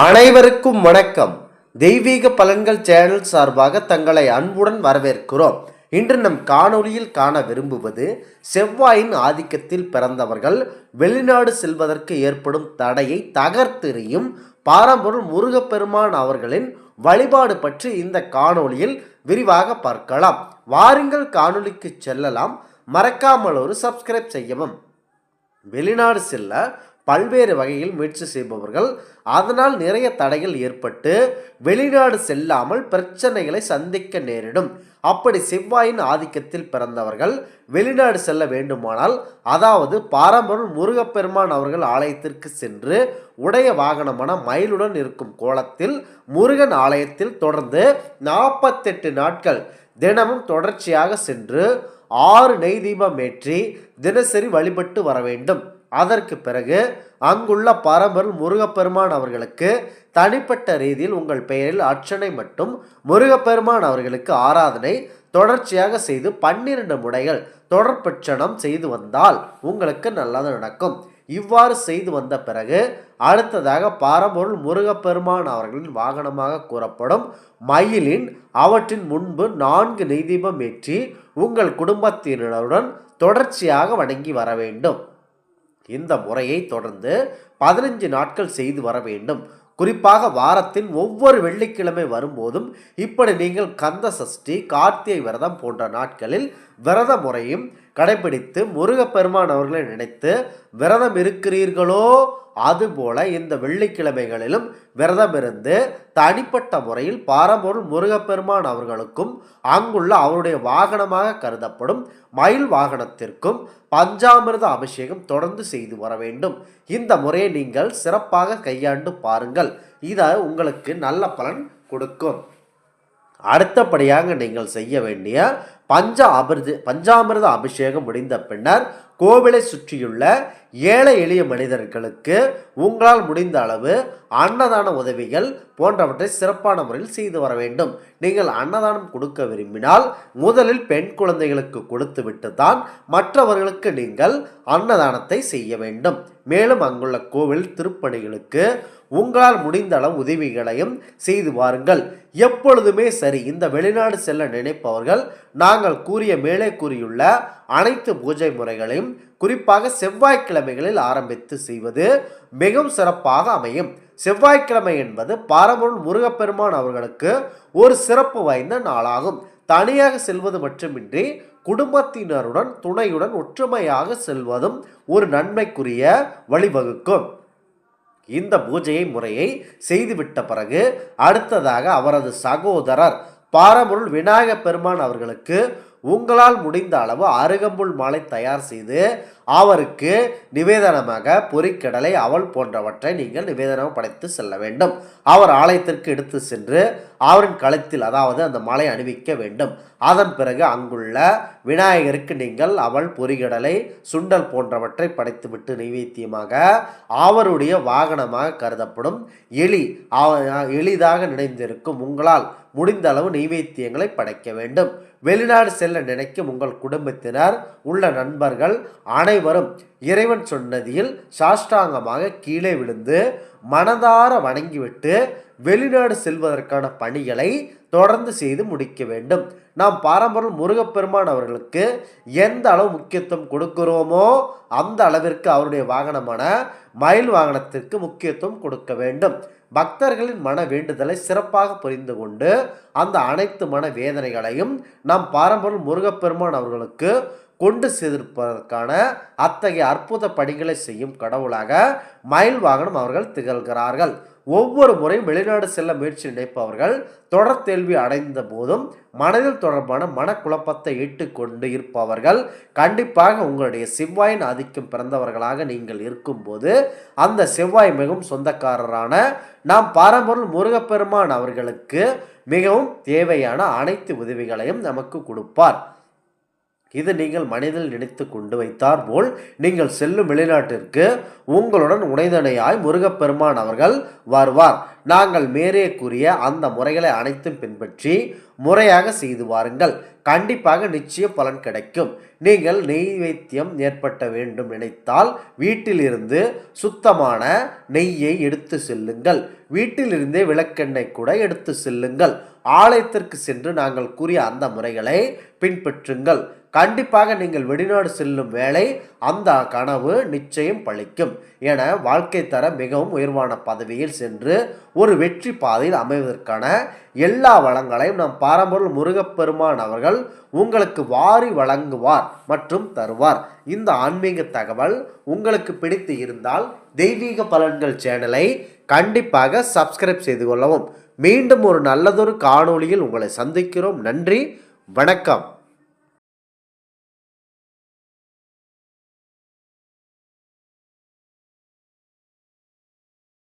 அனைவருக்கும் வணக்கம். தெய்வீக பலன்கள் சேனல் சார்பாக தங்களை அன்புடன் வரவேற்கிறோம். இன்று நம் காணொளியில் காண விரும்புவது செவ்வாயின் ஆதிக்கத்தில் பிறந்தவர்கள் வெளிநாடு செல்வதற்கு ஏற்படும் தடையை தகர்த்தெறியும் பாரம்பொருள் முருகப்பெருமான் அவர்களின் வழிபாடு பற்றி இந்த காணொளியில் விரிவாக பார்க்கலாம். வாருங்கள் காணொளிக்கு செல்லலாம். மறக்காமல் ஒரு சப்ஸ்கிரைப் செய்யவும். வெளிநாடு செல்ல பல்வேறு வகையில் முயற்சி செய்பவர்கள். அதனால் நிறைய தடைகள் ஏற்பட்டு வெளிநாடு செல்லாமல் பிரச்சனைகளை சந்திக்க நேரிடும். அப்படி செவ்வாயின் ஆதிக்கத்தில் பிறந்தவர்கள் வெளிநாடு செல்ல வேண்டுமானால் அதாவது பாரம்பரிய முருகப்பெருமான் அவர்கள் ஆலயத்திற்கு சென்று உடைய வாகனமான மயிலுடன் இருக்கும் கோலத்தில் முருகன் ஆலயத்தில் தொடர்ந்து நாற்பத்தெட்டு நாட்கள் தினமும் தொடர்ச்சியாக சென்று ஆறு நெய் தீபம் ஏற்றி தினசரி வழிபட்டு வர வேண்டும். அதற்கு பிறகு அங்குள்ள பரம்பல் முருகப்பெருமான் அவர்களுக்கு தனிப்பட்ட ரீதியில் உங்கள் பெயரில் அர்ச்சனை மற்றும் முருகப்பெருமான் அவர்களுக்கு ஆராதனை தொடர்ச்சியாக செய்து பன்னிரண்டு முறைகள் தொடர்பட்சணம் செய்து வந்தால் உங்களுக்கு நல்லது நடக்கும். இவ்வாறு செய்து வந்த பிறகு அடுத்ததாக பாரம்பொருள் முருகப்பெருமான் அவர்களின் வாகனமாக கூறப்படும் மயிலின் அவற்றின் முன்பு நான்கு நெய்தீபம் ஏற்றி உங்கள் குடும்பத்தினருடன் தொடர்ச்சியாக வணங்கி வர வேண்டும். இந்த முறையை தொடர்ந்து பதினஞ்சு நாட்கள் செய்து வர வேண்டும். குறிப்பாக வாரத்தின் ஒவ்வொரு வெள்ளிக்கிழமை வரும்போதும் இப்படி நீங்கள் கந்த சஷ்டி கார்த்திகை விரதம் போன்ற நாட்களில் விரத முறையும் கடைபிடித்து முருகப்பெருமான் அவர்களை நினைத்து விரதம் இருக்கிறீர்களோ? அதுபோல இந்த வெள்ளிக்கிழமைகளிலும் விரதம் இருந்து தனிப்பட்ட முறையில் பாரம்பொருள் முருகப்பெருமான் அவர்களுக்கும் அங்குள்ள அவருடைய வாகனமாக கருதப்படும் மயில் வாகனத்திற்கும் பஞ்சாமிர்த அபிஷேகம் தொடர்ந்து செய்து வர வேண்டும். இந்த முறையை நீங்கள் சிறப்பாக கையாண்டு பாருங்கள். இதை உங்களுக்கு நல்ல பலன் கொடுக்கும். அடுத்தபடியாக நீங்கள் செய்ய வேண்டிய பஞ்ச அபிர்து பஞ்சாமிரத அபிஷேகம் முடிந்த பின்னர் கோவிலை சுற்றியுள்ள ஏழை எளிய மனிதர்களுக்கு உங்களால் முடிந்த அளவு அன்னதான உதவிகள் போன்றவற்றை சிறப்பான முறையில் செய்து வர வேண்டும். நீங்கள் அன்னதானம் கொடுக்க விரும்பினால் முதலில் பெண் குழந்தைகளுக்கு கொடுத்துவிட்டு தான் மற்றவர்களுக்கு நீங்கள் அன்னதானத்தை செய்ய வேண்டும். மேலும் அங்குள்ள கோவில் திருப்பணிகளுக்கு உங்களால் முடிந்த அளவு உதவிகளையும் செய்து வாருங்கள். எப்பொழுதுமே சரி இந்த வெளிநாடு செல்ல நினைப்பவர்கள் நாங்கள் கூறிய மேலே கூறியுள்ள அனைத்து பூஜை முறைகளையும் குறிப்பாக செவ்வாய்க்கிழமைகளில் ஆரம்பித்து செய்வது மிகவும் சிறப்பாக அமையும். செவ்வாய்க்கிழமை என்பது பாரம்பரிய முருகப்பெருமான் அவர்களுக்கு ஒரு சிறப்பு வாய்ந்த நாளாகும். தனியாக செல்வது மட்டுமின்றி குடும்பத்தினருடன் துணையுடன் ஒற்றுமையாக செல்வதும் ஒரு நன்மைக்குரிய வழிவகுக்கும். இந்த பூஜையை முறையை செய்துவிட்ட பிறகு அடுத்ததாக அவரது சகோதரர் பாரமுருள் விநாயக பெருமான் அவர்களுக்கு உங்களால் முடிந்த அளவு அருகம்புல் மாலை தயார் செய்து அவருக்கு நிவேதனமாக பொறிக்கடலை அவள் போன்றவற்றை நீங்கள் நிவேதனம் படைத்து செல்ல வேண்டும். அவர் ஆலயத்திற்கு எடுத்து சென்று அவரின் களத்தில் அதாவது அந்த மாலை அணிவிக்க வேண்டும். அதன் பிறகு அங்குள்ள விநாயகருக்கு நீங்கள் அவள் பொறிகடலை சுண்டல் போன்றவற்றை படைத்துவிட்டு நைவேத்தியமாக அவருடைய வாகனமாக கருதப்படும் எலி எளிதாக நினைந்திருக்கும் உங்களால் முடிந்த அளவு நைவேத்தியங்களை படைக்க வேண்டும். வெளிநாடு செல்ல நினைக்கும் உங்கள் குடும்பத்தினர் உள்ள நண்பர்கள் அனைவரும் இறைவன் சொன்னதியில் சாஷ்டாங்கமாக கீழே விழுந்து மனதார வணங்கிவிட்டு வெளிநாடு செல்வதற்கான பணிகளை தொடர்ந்து செய்து முடிக்க வேண்டும். நாம் பாரம்பரிய முருகப்பெருமான் அவர்களுக்கு எந்த அளவு முக்கியத்துவம் கொடுக்கிறோமோ அந்த அளவிற்கு அவருடைய வாகனமான மயில் வாகனத்திற்கு முக்கியத்துவம் கொடுக்க வேண்டும். பக்தர்களின் மன வேண்டுதலை சிறப்பாக புரிந்து கொண்டு அந்த அனைத்து மன வேதனைகளையும் நாம் பாரம்பரிய முருகப்பெருமான் அவர்களுக்கு கொண்டு சேர்ப்பதற்கான அத்தகைய அற்புத பணிகளை செய்யும் கடவுளாக மயில் வாகனம் அவர்கள் திகழ்கிறார்கள். ஒவ்வொரு முறையும் வெளிநாடு செல்ல முயற்சி நினைப்பவர்கள் தொடர் தேல்வி அடைந்த போதும் மனதில் தொடர்பான மனக்குழப்பத்தை இட்டுக்கொண்டு இருப்பவர்கள் கண்டிப்பாக உங்களுடைய செவ்வாயின் ஆதிக்கம் பிறந்தவர்களாக நீங்கள் இருக்கும்போது அந்த செவ்வாய் மிகவும் சொந்தக்காரரான நாம் பாரம்பரிய முருகப்பெருமான் அவர்களுக்கு மிகவும் தேவையான அனைத்து உதவிகளையும் நமக்கு கொடுப்பார். இது நீங்கள் மனதில் நினைத்து கொண்டு வைத்தார் போல் நீங்கள் செல்லும் வெளிநாட்டிற்கு உங்களுடன் உணைதனையாய் முருகப்பெருமான் அவர்கள் வருவார். நாங்கள் மேலே கூறிய அந்த முறைகளை அனைத்தும் பின்பற்றி முறையாக செய்து வாருங்கள். கண்டிப்பாக நிச்சய பலன் கிடைக்கும். நீங்கள் நெய்வேத்தியம் ஏற்பட்ட வேண்டும் நினைத்தால் வீட்டிலிருந்து சுத்தமான நெய்யை எடுத்து செல்லுங்கள். வீட்டிலிருந்தே விளக்கெண்ணெய் கூட எடுத்து செல்லுங்கள். ஆலயத்திற்கு சென்று நாங்கள் கூறிய அந்த முறைகளை பின்பற்றுங்கள். கண்டிப்பாக நீங்கள் வெளிநாடு செல்லும் வேலை அந்த கனவு நிச்சயம் பழிக்கும் என வாழ்க்கை தர மிகவும் உயர்வான பதவியில் சென்று ஒரு வெற்றி பாதையில் அமைவதற்கான எல்லா வளங்களையும் நம் பாரம்பரிய முருகப்பெருமான் அவர்கள் உங்களுக்கு வாரி வழங்குவார் மற்றும் தருவார். இந்த ஆன்மீக தகவல் உங்களுக்கு பிடித்து இருந்தால் தெய்வீக பலன்கள் சேனலை கண்டிப்பாக சப்ஸ்கிரைப் செய்து கொள்ளவும். மீண்டும் ஒரு நல்லதொரு காணொளியில் உங்களை சந்திக்கிறோம். நன்றி வணக்கம்.